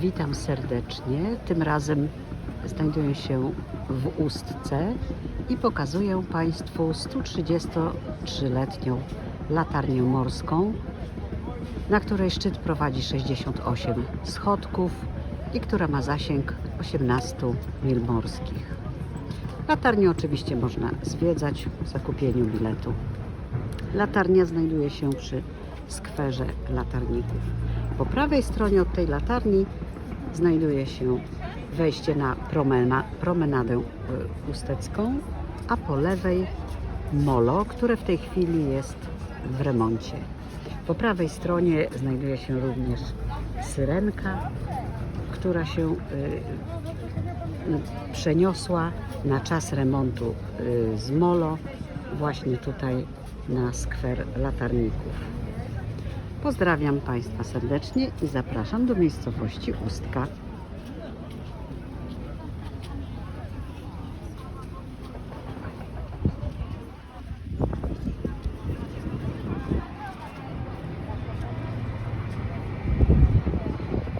Witam serdecznie. Tym razem znajduję się w Ustce i pokazuję Państwu 133-letnią latarnię morską, na której szczyt prowadzi 68 schodków i która ma zasięg 18 mil morskich. Latarnię oczywiście można zwiedzać w zakupieniu biletu. Latarnia znajduje się przy skwerze latarników. Po prawej stronie od tej latarni znajduje się wejście na promena, promenadę y, ustecką, a po lewej molo, które w tej chwili jest w remoncie. Po prawej stronie znajduje się również syrenka, która się y, przeniosła na czas remontu y, z molo właśnie tutaj na skwer latarników. Pozdrawiam Państwa serdecznie i zapraszam do miejscowości Ustka.